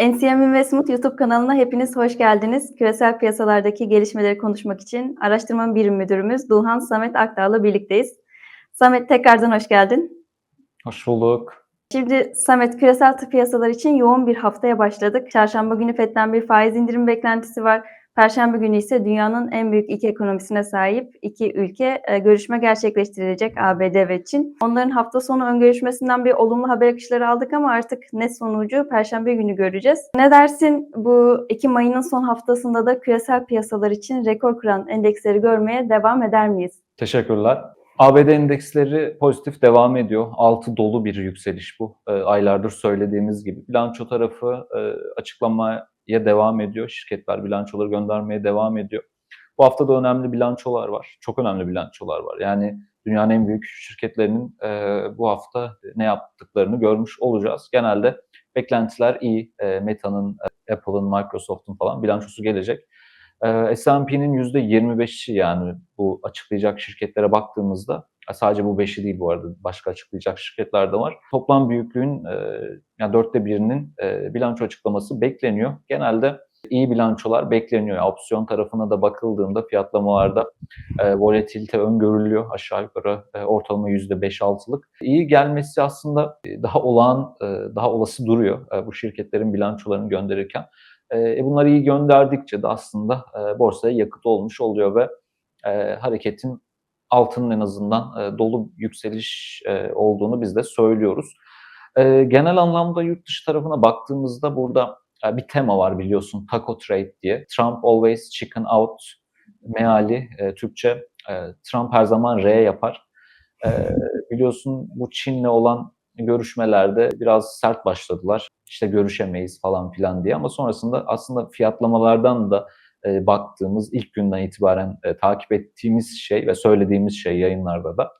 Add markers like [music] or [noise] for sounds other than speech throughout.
NCM Investment YouTube kanalına hepiniz hoş geldiniz. Küresel piyasalardaki gelişmeleri konuşmak için araştırma birim müdürümüz Dulhan Samet Akdağ'la birlikteyiz. Samet tekrardan hoş geldin. Hoş bulduk. Şimdi Samet küresel piyasalar için yoğun bir haftaya başladık. Çarşamba günü FED'den bir faiz indirim beklentisi var. Perşembe günü ise dünyanın en büyük iki ekonomisine sahip iki ülke e, görüşme gerçekleştirilecek ABD ve Çin. Onların hafta sonu ön görüşmesinden bir olumlu haber akışları aldık ama artık net sonucu Perşembe günü göreceğiz. Ne dersin bu Ekim ayının son haftasında da küresel piyasalar için rekor kıran endeksleri görmeye devam eder miyiz? Teşekkürler. ABD endeksleri pozitif devam ediyor. Altı dolu bir yükseliş bu. E, aylardır söylediğimiz gibi. Bilanço tarafı e, açıklamaya devam ediyor. Şirketler bilançoları göndermeye devam ediyor. Bu hafta da önemli bilançolar var. Çok önemli bilançolar var. Yani dünyanın en büyük şirketlerinin e, bu hafta ne yaptıklarını görmüş olacağız. Genelde beklentiler iyi. E, Meta'nın, Apple'ın, Microsoft'un falan bilançosu gelecek. E, S&P'nin %25'i yani bu açıklayacak şirketlere baktığımızda sadece bu 5'i değil bu arada başka açıklayacak şirketler de var. Toplam büyüklüğün e, yani dörtte birinin e, bilanço açıklaması bekleniyor. Genelde iyi bilançolar bekleniyor. Yani opsiyon tarafına da bakıldığında fiyatlamalarda e, volatilite öngörülüyor. Aşağı yukarı e, ortalama %5-6'lık. İyi gelmesi aslında daha olağan, daha olası duruyor bu şirketlerin bilançolarını gönderirken. E, bunları iyi gönderdikçe de aslında borsaya yakıt olmuş oluyor ve hareketin altının en azından e, dolu yükseliş e, olduğunu biz de söylüyoruz. E, genel anlamda yurt dışı tarafına baktığımızda burada e, bir tema var biliyorsun taco trade diye. Trump always chicken out meali e, Türkçe e, Trump her zaman R yapar. E, biliyorsun bu Çin'le olan görüşmelerde biraz sert başladılar. İşte görüşemeyiz falan filan diye ama sonrasında aslında fiyatlamalardan da e, baktığımız ilk günden itibaren e, takip ettiğimiz şey ve söylediğimiz şey yayınlarda da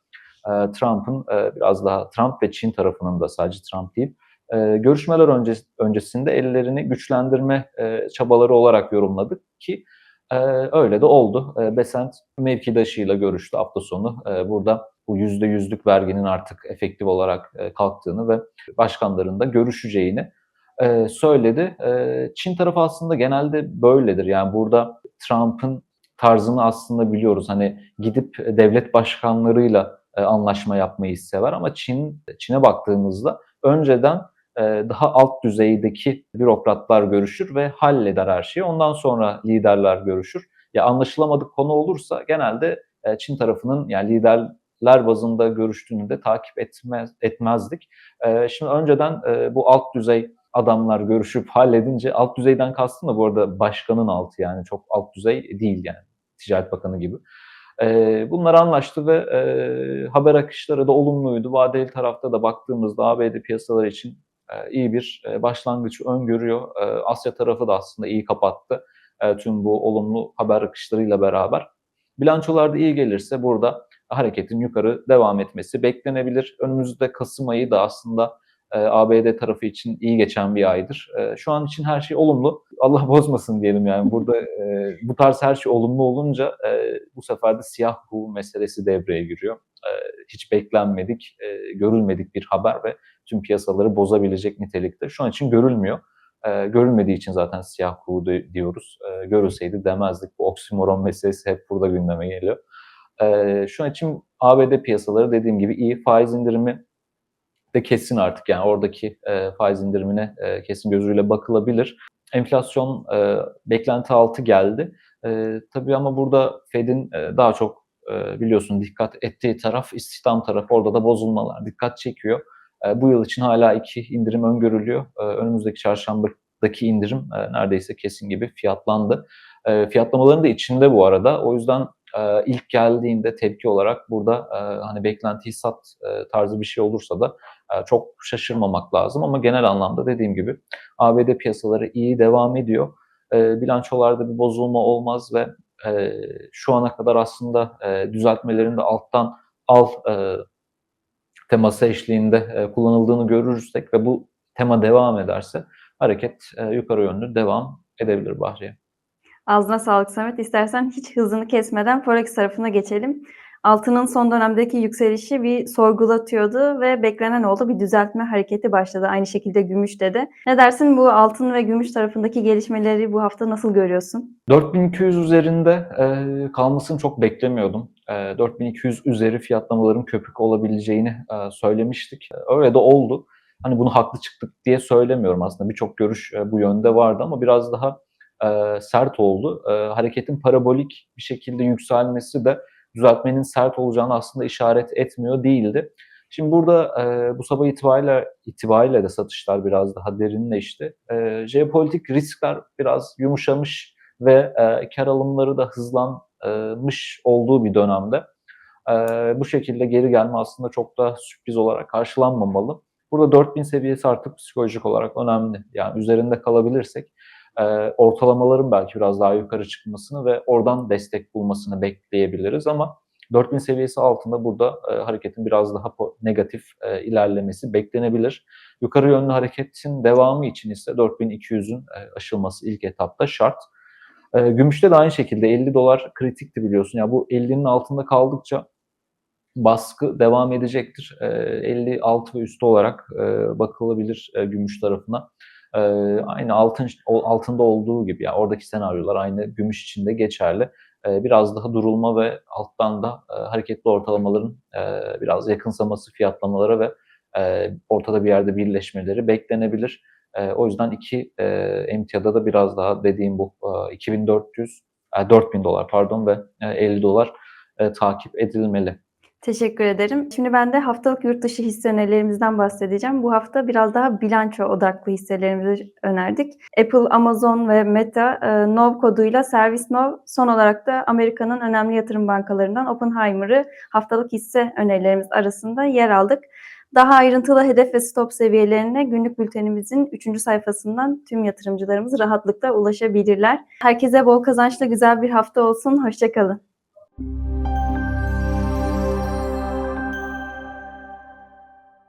e, Trump'ın e, biraz daha Trump ve Çin tarafının da sadece Trump değil e, görüşmeler önce, öncesinde ellerini güçlendirme e, çabaları olarak yorumladık ki e, öyle de oldu. E, Besant mevkidaşıyla görüştü hafta sonu. E, burada bu yüzde yüzlük verginin artık efektif olarak e, kalktığını ve başkanların da görüşeceğini e, söyledi. E, Çin tarafı aslında genelde böyledir. Yani burada Trump'ın tarzını aslında biliyoruz. Hani gidip devlet başkanlarıyla e, anlaşma yapmayı sever ama Çin Çin'e baktığımızda önceden e, daha alt düzeydeki bürokratlar görüşür ve halleder her şeyi. Ondan sonra liderler görüşür. Ya anlaşılamadık konu olursa genelde e, Çin tarafının yani liderler bazında görüştüğünü de takip etmez, etmezdik. E, şimdi önceden bu alt düzey adamlar görüşüp halledince alt düzeyden kastım da bu arada başkanın altı yani çok alt düzey değil yani Ticaret Bakanı gibi. bunlar anlaştı ve haber akışları da olumluydu. Vadeli tarafta da baktığımızda ABD piyasaları için iyi bir başlangıç öngörüyor. Asya tarafı da aslında iyi kapattı tüm bu olumlu haber akışlarıyla beraber. Bilançolarda iyi gelirse burada hareketin yukarı devam etmesi beklenebilir. Önümüzde Kasım ayı da aslında ABD tarafı için iyi geçen bir aydır. Şu an için her şey olumlu. Allah bozmasın diyelim yani. [laughs] Burada bu tarz her şey olumlu olunca bu sefer de siyah kuğu meselesi devreye giriyor. Hiç beklenmedik, görülmedik bir haber ve tüm piyasaları bozabilecek nitelikte. Şu an için görülmüyor. Görülmediği için zaten siyah kuğu diyoruz. Görülseydi demezdik. Bu oksimoron meselesi hep burada gündeme geliyor. Şu an için ABD piyasaları dediğim gibi iyi faiz indirimi de kesin artık yani oradaki e, faiz indirimine e, kesin gözüyle bakılabilir. Enflasyon e, beklenti altı geldi. E, tabii ama burada Fed'in e, daha çok e, biliyorsun dikkat ettiği taraf istihdam tarafı. Orada da bozulmalar dikkat çekiyor. E, bu yıl için hala iki indirim öngörülüyor. E, önümüzdeki çarşambadaki indirim e, neredeyse kesin gibi fiyatlandı. E, fiyatlamaların da içinde bu arada. O yüzden ilk geldiğinde tepki olarak burada hani beklenti sat tarzı bir şey olursa da çok şaşırmamak lazım ama genel anlamda dediğim gibi ABD piyasaları iyi devam ediyor. Bilançolarda bir bozulma olmaz ve şu ana kadar aslında e, düzeltmelerin de alttan al teması eşliğinde kullanıldığını görürsek ve bu tema devam ederse hareket yukarı yönlü devam edebilir Bahriye. Ağzına sağlık Samet. İstersen hiç hızını kesmeden Forex tarafına geçelim. altının son dönemdeki yükselişi bir sorgulatıyordu ve beklenen oldu. Bir düzeltme hareketi başladı. Aynı şekilde gümüşte de. Ne dersin bu altın ve gümüş tarafındaki gelişmeleri bu hafta nasıl görüyorsun? 4200 üzerinde e, kalmasını çok beklemiyordum. E, 4200 üzeri fiyatlamaların köpük olabileceğini e, söylemiştik. E, Öyle de oldu. Hani bunu haklı çıktık diye söylemiyorum aslında. Birçok görüş e, bu yönde vardı ama biraz daha e, sert oldu. E, hareketin parabolik bir şekilde yükselmesi de düzeltmenin sert olacağını aslında işaret etmiyor değildi. Şimdi burada e, bu sabah itibariyle, itibariyle de satışlar biraz daha derinleşti. E, jeopolitik riskler biraz yumuşamış ve e, kar alımları da hızlanmış olduğu bir dönemde e, bu şekilde geri gelme aslında çok da sürpriz olarak karşılanmamalı. Burada 4000 seviyesi artık psikolojik olarak önemli. Yani üzerinde kalabilirsek e, ortalamaların belki biraz daha yukarı çıkmasını ve oradan destek bulmasını bekleyebiliriz ama 4000 seviyesi altında burada e, hareketin biraz daha negatif e, ilerlemesi beklenebilir. Yukarı yönlü hareketin devamı için ise 4200'ün e, aşılması ilk etapta şart. E, gümüşte de aynı şekilde 50 dolar kritikti biliyorsun. Ya bu 50'nin altında kaldıkça baskı devam edecektir. E, 56 ve üstü olarak e, bakılabilir e, gümüş tarafına. E, aynı altın altında olduğu gibi ya oradaki senaryolar aynı gümüş için de geçerli. E, biraz daha durulma ve alttan da e, hareketli ortalamaların e, biraz yakınsaması fiyatlamalara ve e, ortada bir yerde birleşmeleri beklenebilir. E, o yüzden iki e, emtiyada da biraz daha dediğim bu e, 2400, e, 4000 dolar pardon ve e, 50 dolar e, takip edilmeli. Teşekkür ederim. Şimdi ben de haftalık yurt dışı hisse önerilerimizden bahsedeceğim. Bu hafta biraz daha bilanço odaklı hisselerimizi önerdik. Apple, Amazon ve Meta e, NOV koduyla Servis NOV, son olarak da Amerika'nın önemli yatırım bankalarından Oppenheimer'ı haftalık hisse önerilerimiz arasında yer aldık. Daha ayrıntılı hedef ve stop seviyelerine günlük bültenimizin 3. sayfasından tüm yatırımcılarımız rahatlıkla ulaşabilirler. Herkese bol kazançlı güzel bir hafta olsun. Hoşçakalın.